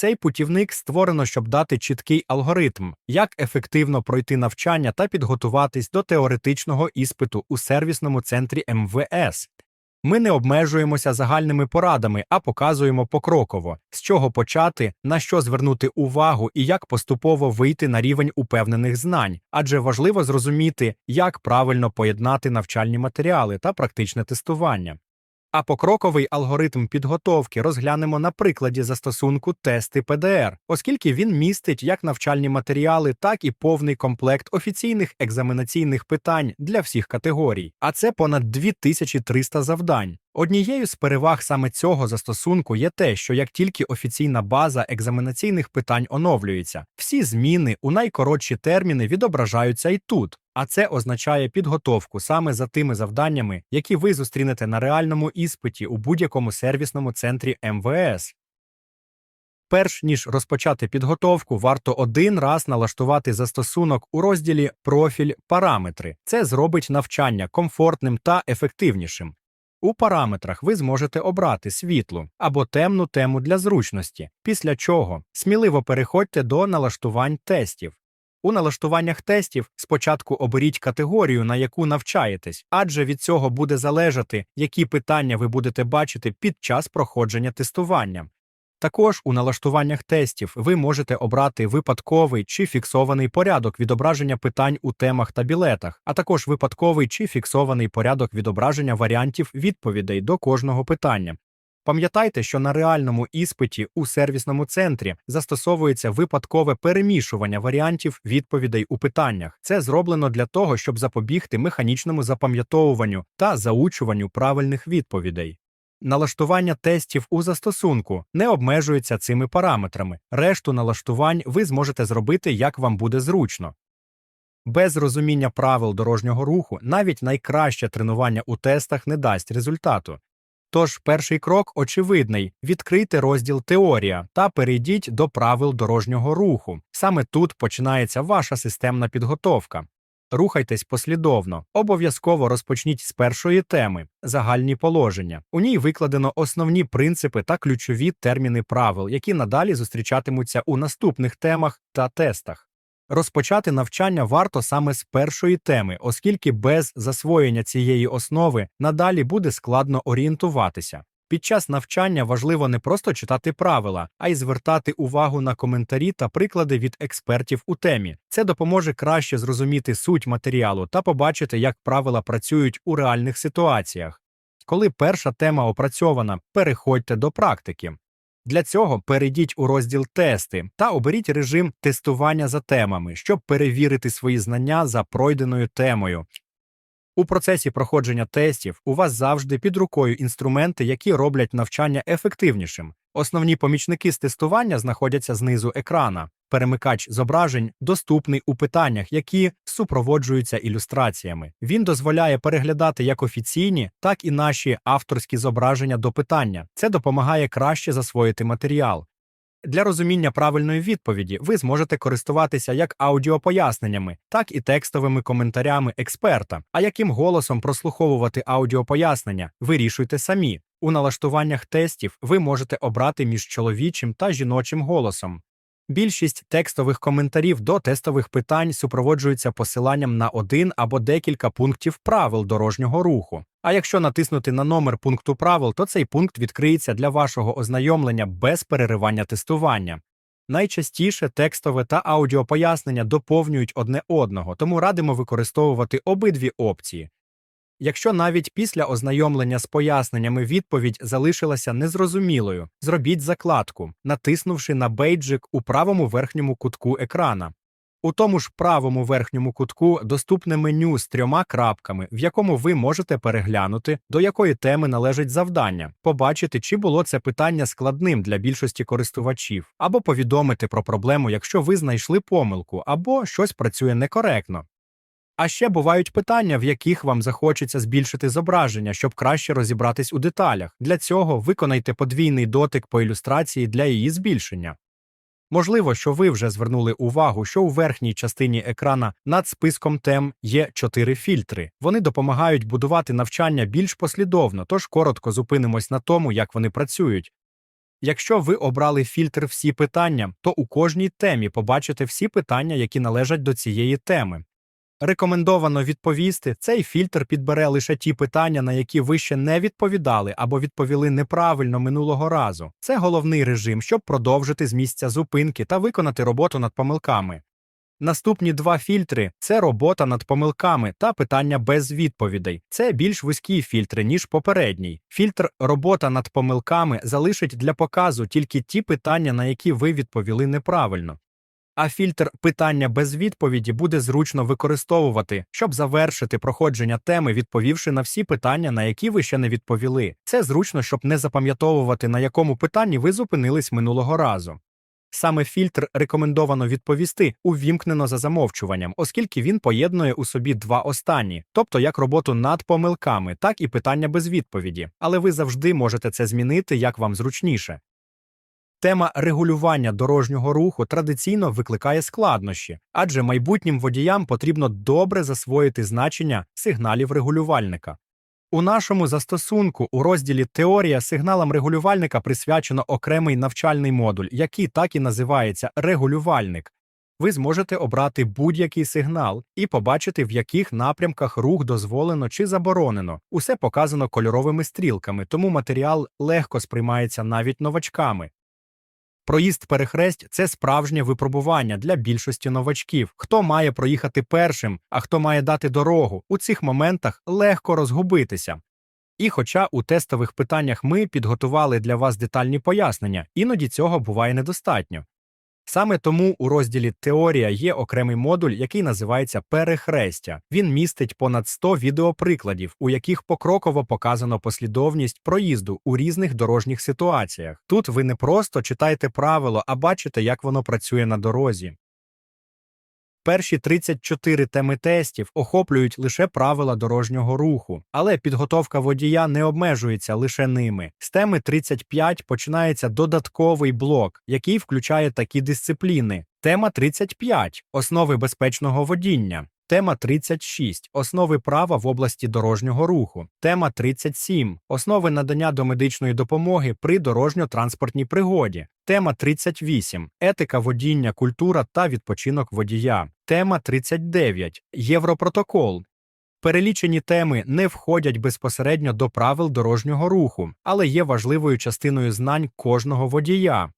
Цей путівник створено, щоб дати чіткий алгоритм, як ефективно пройти навчання та підготуватись до теоретичного іспиту у сервісному центрі МВС. Ми не обмежуємося загальними порадами, а показуємо покроково, з чого почати, на що звернути увагу і як поступово вийти на рівень упевнених знань, адже важливо зрозуміти, як правильно поєднати навчальні матеріали та практичне тестування. А покроковий алгоритм підготовки розглянемо на прикладі застосунку тести ПДР, оскільки він містить як навчальні матеріали, так і повний комплект офіційних екзаменаційних питань для всіх категорій. А це понад 2300 завдань. Однією з переваг саме цього застосунку є те, що як тільки офіційна база екзаменаційних питань оновлюється, всі зміни у найкоротші терміни відображаються і тут. А це означає підготовку саме за тими завданнями, які ви зустрінете на реальному іспиті у будь-якому сервісному центрі МВС. Перш ніж розпочати підготовку, варто один раз налаштувати застосунок у розділі Профіль параметри. Це зробить навчання комфортним та ефективнішим. У параметрах ви зможете обрати світлу або темну тему для зручності, після чого сміливо переходьте до налаштувань тестів. У налаштуваннях тестів спочатку оберіть категорію, на яку навчаєтесь, адже від цього буде залежати, які питання ви будете бачити під час проходження тестування. Також у налаштуваннях тестів ви можете обрати випадковий чи фіксований порядок відображення питань у темах та білетах, а також випадковий чи фіксований порядок відображення варіантів відповідей до кожного питання. Пам'ятайте, що на реальному іспиті у сервісному центрі застосовується випадкове перемішування варіантів відповідей у питаннях. Це зроблено для того, щоб запобігти механічному запам'ятовуванню та заучуванню правильних відповідей. Налаштування тестів у застосунку не обмежується цими параметрами. Решту налаштувань ви зможете зробити, як вам буде зручно. Без розуміння правил дорожнього руху навіть найкраще тренування у тестах не дасть результату. Тож перший крок очевидний: відкрийте розділ Теорія та перейдіть до правил дорожнього руху. Саме тут починається ваша системна підготовка. Рухайтесь послідовно. Обов'язково розпочніть з першої теми загальні положення. У ній викладено основні принципи та ключові терміни правил, які надалі зустрічатимуться у наступних темах та тестах. Розпочати навчання варто саме з першої теми, оскільки без засвоєння цієї основи надалі буде складно орієнтуватися. Під час навчання важливо не просто читати правила, а й звертати увагу на коментарі та приклади від експертів у темі. Це допоможе краще зрозуміти суть матеріалу та побачити, як правила працюють у реальних ситуаціях. Коли перша тема опрацьована, переходьте до практики. Для цього перейдіть у розділ Тести та оберіть режим тестування за темами, щоб перевірити свої знання за пройденою темою. У процесі проходження тестів у вас завжди під рукою інструменти, які роблять навчання ефективнішим. Основні помічники з тестування знаходяться знизу екрана. Перемикач зображень доступний у питаннях, які супроводжуються ілюстраціями. Він дозволяє переглядати як офіційні, так і наші авторські зображення до питання. Це допомагає краще засвоїти матеріал. Для розуміння правильної відповіді ви зможете користуватися як аудіопоясненнями, так і текстовими коментарями експерта. А яким голосом прослуховувати аудіопояснення, вирішуйте самі. У налаштуваннях тестів ви можете обрати між чоловічим та жіночим голосом. Більшість текстових коментарів до тестових питань супроводжуються посиланням на один або декілька пунктів правил дорожнього руху. А якщо натиснути на номер пункту правил, то цей пункт відкриється для вашого ознайомлення без переривання тестування. Найчастіше текстове та аудіопояснення доповнюють одне одного, тому радимо використовувати обидві опції. Якщо навіть після ознайомлення з поясненнями відповідь залишилася незрозумілою, зробіть закладку, натиснувши на бейджик у правому верхньому кутку екрана. У тому ж правому верхньому кутку доступне меню з трьома крапками, в якому ви можете переглянути, до якої теми належить завдання, побачити, чи було це питання складним для більшості користувачів, або повідомити про проблему, якщо ви знайшли помилку, або щось працює некоректно. А ще бувають питання, в яких вам захочеться збільшити зображення, щоб краще розібратись у деталях. Для цього виконайте подвійний дотик по ілюстрації для її збільшення. Можливо, що ви вже звернули увагу, що у верхній частині екрана над списком тем є чотири фільтри. Вони допомагають будувати навчання більш послідовно, тож коротко зупинимось на тому, як вони працюють. Якщо ви обрали фільтр всі питання, то у кожній темі побачите всі питання, які належать до цієї теми. Рекомендовано відповісти, цей фільтр підбере лише ті питання, на які ви ще не відповідали або відповіли неправильно минулого разу. Це головний режим, щоб продовжити з місця зупинки та виконати роботу над помилками. Наступні два фільтри це робота над помилками та питання без відповідей. Це більш вузькі фільтри, ніж попередній. Фільтр робота над помилками залишить для показу тільки ті питання, на які ви відповіли неправильно. А фільтр питання без відповіді буде зручно використовувати, щоб завершити проходження теми, відповівши на всі питання, на які ви ще не відповіли. Це зручно, щоб не запам'ятовувати, на якому питанні ви зупинились минулого разу. Саме фільтр рекомендовано відповісти увімкнено за замовчуванням, оскільки він поєднує у собі два останні, тобто як роботу над помилками, так і питання без відповіді. Але ви завжди можете це змінити, як вам зручніше. Тема регулювання дорожнього руху традиційно викликає складнощі, адже майбутнім водіям потрібно добре засвоїти значення сигналів регулювальника. У нашому застосунку у розділі Теорія сигналам регулювальника присвячено окремий навчальний модуль, який так і називається регулювальник. Ви зможете обрати будь-який сигнал і побачити, в яких напрямках рух дозволено чи заборонено. Усе показано кольоровими стрілками, тому матеріал легко сприймається навіть новачками. Проїзд перехресть це справжнє випробування для більшості новачків. Хто має проїхати першим, а хто має дати дорогу. У цих моментах легко розгубитися. І хоча у тестових питаннях ми підготували для вас детальні пояснення, іноді цього буває недостатньо. Саме тому у розділі Теорія є окремий модуль, який називається Перехрестя. Він містить понад 100 відеоприкладів, у яких покроково показано послідовність проїзду у різних дорожніх ситуаціях. Тут ви не просто читаєте правило, а бачите, як воно працює на дорозі. Перші 34 теми тестів охоплюють лише правила дорожнього руху, але підготовка водія не обмежується лише ними. З теми 35 починається додатковий блок, який включає такі дисципліни. Тема 35 основи безпечного водіння. Тема 36 основи права в області дорожнього руху. Тема 37 основи надання домедичної допомоги при дорожньо-транспортній пригоді. Тема 38 етика водіння, культура та відпочинок водія. Тема 39 Європротокол. Перелічені теми не входять безпосередньо до правил дорожнього руху, але є важливою частиною знань кожного водія.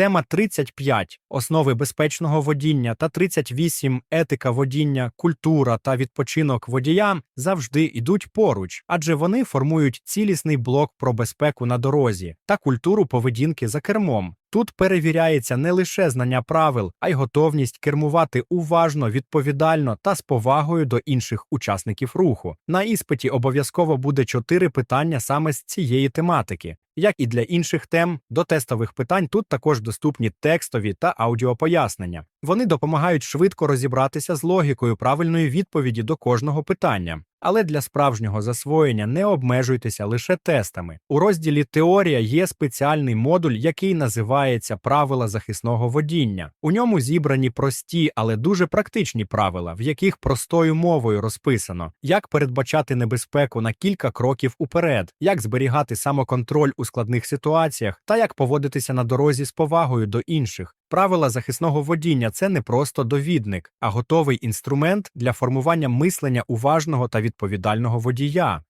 Тема 35 основи безпечного водіння та 38 етика водіння, культура та відпочинок водія завжди йдуть поруч, адже вони формують цілісний блок про безпеку на дорозі та культуру поведінки за кермом. Тут перевіряється не лише знання правил, а й готовність кермувати уважно, відповідально та з повагою до інших учасників руху. На іспиті обов'язково буде чотири питання саме з цієї тематики. Як і для інших тем, до тестових питань тут також доступні текстові та аудіопояснення. Вони допомагають швидко розібратися з логікою правильної відповіді до кожного питання. Але для справжнього засвоєння не обмежуйтеся лише тестами. У розділі Теорія є спеціальний модуль, який називається Правила захисного водіння. У ньому зібрані прості, але дуже практичні правила, в яких простою мовою розписано, як передбачати небезпеку на кілька кроків уперед, як зберігати самоконтроль у складних ситуаціях та як поводитися на дорозі з повагою до інших. Правила захисного водіння це не просто довідник, а готовий інструмент для формування мислення уважного та відповідального водія.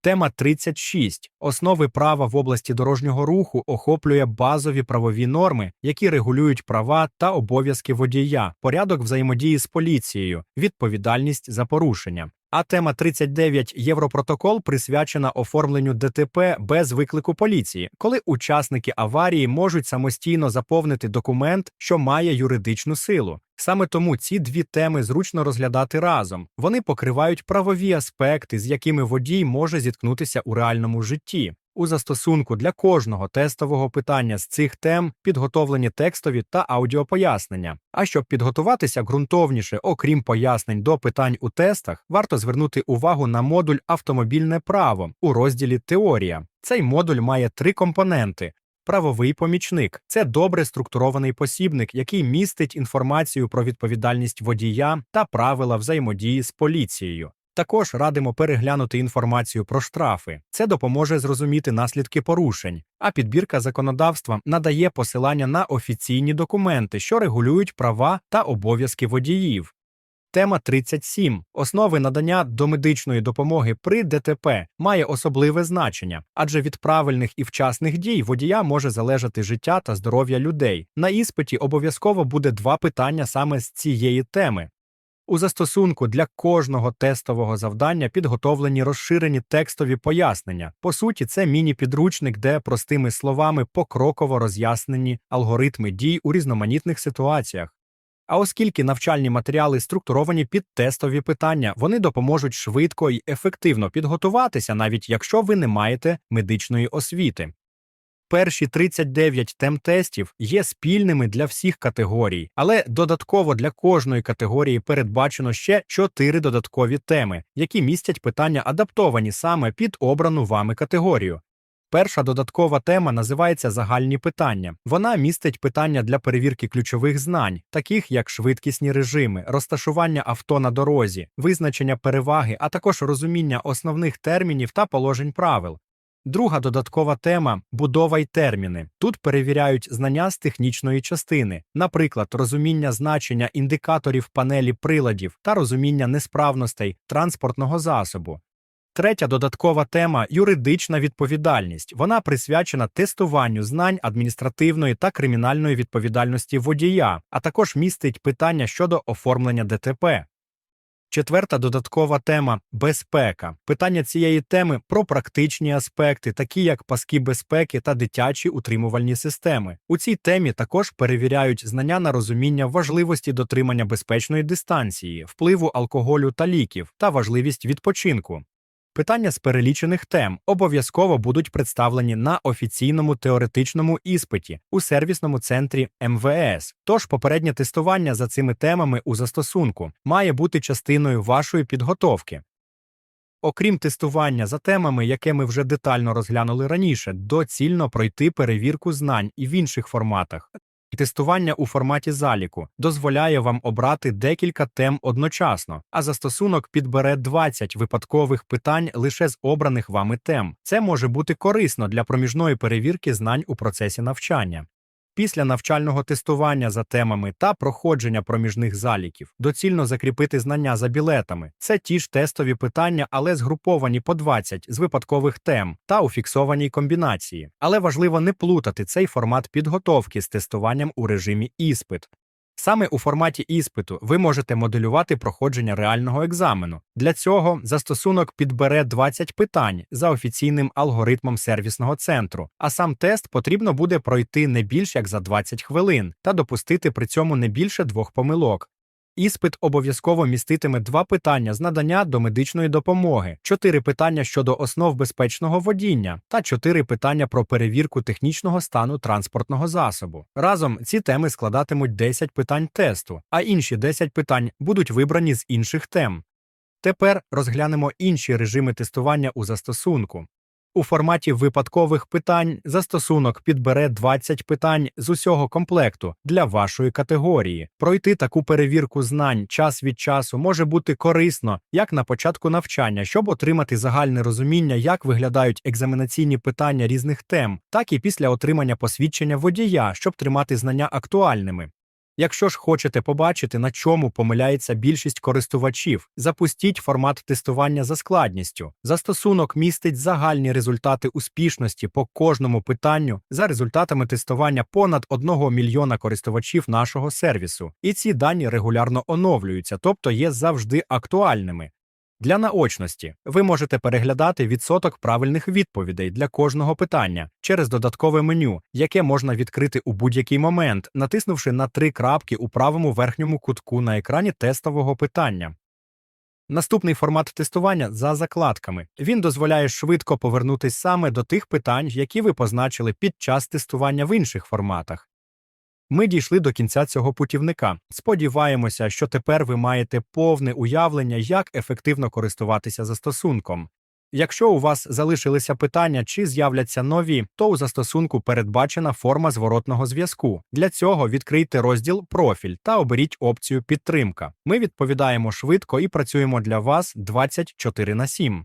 Тема 36. Основи права в області дорожнього руху охоплює базові правові норми, які регулюють права та обов'язки водія, порядок взаємодії з поліцією, відповідальність за порушення. А тема 39 Європротокол присвячена оформленню ДТП без виклику поліції, коли учасники аварії можуть самостійно заповнити документ, що має юридичну силу. Саме тому ці дві теми зручно розглядати разом. Вони покривають правові аспекти, з якими водій може зіткнутися у реальному житті. У застосунку для кожного тестового питання з цих тем підготовлені текстові та аудіопояснення. А щоб підготуватися ґрунтовніше, окрім пояснень до питань у тестах, варто звернути увагу на модуль Автомобільне право у розділі Теорія. Цей модуль має три компоненти. Правовий помічник це добре структурований посібник, який містить інформацію про відповідальність водія та правила взаємодії з поліцією. Також радимо переглянути інформацію про штрафи. Це допоможе зрозуміти наслідки порушень. А підбірка законодавства надає посилання на офіційні документи, що регулюють права та обов'язки водіїв. Тема 37. Основи надання домедичної допомоги при ДТП має особливе значення, адже від правильних і вчасних дій водія може залежати життя та здоров'я людей. На іспиті обов'язково буде два питання саме з цієї теми. У застосунку для кожного тестового завдання підготовлені розширені текстові пояснення. По суті, це міні-підручник, де простими словами покроково роз'яснені алгоритми дій у різноманітних ситуаціях. А оскільки навчальні матеріали структуровані під тестові питання, вони допоможуть швидко і ефективно підготуватися, навіть якщо ви не маєте медичної освіти. Перші 39 тем-тестів є спільними для всіх категорій, але додатково для кожної категорії передбачено ще 4 додаткові теми, які містять питання адаптовані саме під обрану вами категорію. Перша додаткова тема називається загальні питання. Вона містить питання для перевірки ключових знань, таких як швидкісні режими, розташування авто на дорозі, визначення переваги, а також розуміння основних термінів та положень правил. Друга додаткова тема будова й терміни. Тут перевіряють знання з технічної частини, наприклад, розуміння значення індикаторів панелі приладів та розуміння несправностей транспортного засобу. Третя додаткова тема юридична відповідальність. Вона присвячена тестуванню знань адміністративної та кримінальної відповідальності водія, а також містить питання щодо оформлення ДТП. Четверта додаткова тема безпека. Питання цієї теми про практичні аспекти, такі як паски безпеки та дитячі утримувальні системи. У цій темі також перевіряють знання на розуміння важливості дотримання безпечної дистанції, впливу алкоголю та ліків та важливість відпочинку. Питання з перелічених тем обов'язково будуть представлені на офіційному теоретичному іспиті у сервісному центрі МВС. Тож попереднє тестування за цими темами у застосунку має бути частиною вашої підготовки. Окрім тестування за темами, яке ми вже детально розглянули раніше, доцільно пройти перевірку знань і в інших форматах. Тестування у форматі заліку дозволяє вам обрати декілька тем одночасно, а застосунок підбере 20 випадкових питань лише з обраних вами тем. Це може бути корисно для проміжної перевірки знань у процесі навчання. Після навчального тестування за темами та проходження проміжних заліків доцільно закріпити знання за білетами. Це ті ж тестові питання, але згруповані по 20 з випадкових тем та у фіксованій комбінації. Але важливо не плутати цей формат підготовки з тестуванням у режимі іспит. Саме у форматі іспиту ви можете моделювати проходження реального екзамену. Для цього застосунок підбере 20 питань за офіційним алгоритмом сервісного центру, а сам тест потрібно буде пройти не більш як за 20 хвилин та допустити при цьому не більше двох помилок. Іспит обов'язково міститиме два питання з надання до медичної допомоги, чотири питання щодо основ безпечного водіння та чотири питання про перевірку технічного стану транспортного засобу. Разом ці теми складатимуть 10 питань тесту, а інші 10 питань будуть вибрані з інших тем. Тепер розглянемо інші режими тестування у застосунку. У форматі випадкових питань застосунок підбере 20 питань з усього комплекту для вашої категорії. Пройти таку перевірку знань час від часу може бути корисно як на початку навчання, щоб отримати загальне розуміння, як виглядають екзаменаційні питання різних тем, так і після отримання посвідчення водія, щоб тримати знання актуальними. Якщо ж хочете побачити, на чому помиляється більшість користувачів, запустіть формат тестування за складністю. Застосунок містить загальні результати успішності по кожному питанню за результатами тестування понад 1 мільйона користувачів нашого сервісу, і ці дані регулярно оновлюються, тобто є завжди актуальними. Для наочності ви можете переглядати відсоток правильних відповідей для кожного питання через додаткове меню, яке можна відкрити у будь-який момент, натиснувши на три крапки у правому верхньому кутку на екрані тестового питання. Наступний формат тестування за закладками. Він дозволяє швидко повернутись саме до тих питань, які ви позначили під час тестування в інших форматах. Ми дійшли до кінця цього путівника. Сподіваємося, що тепер ви маєте повне уявлення, як ефективно користуватися застосунком. Якщо у вас залишилися питання чи з'являться нові, то у застосунку передбачена форма зворотного зв'язку. Для цього відкрийте розділ Профіль та оберіть опцію Підтримка. Ми відповідаємо швидко і працюємо для вас 24 на 7.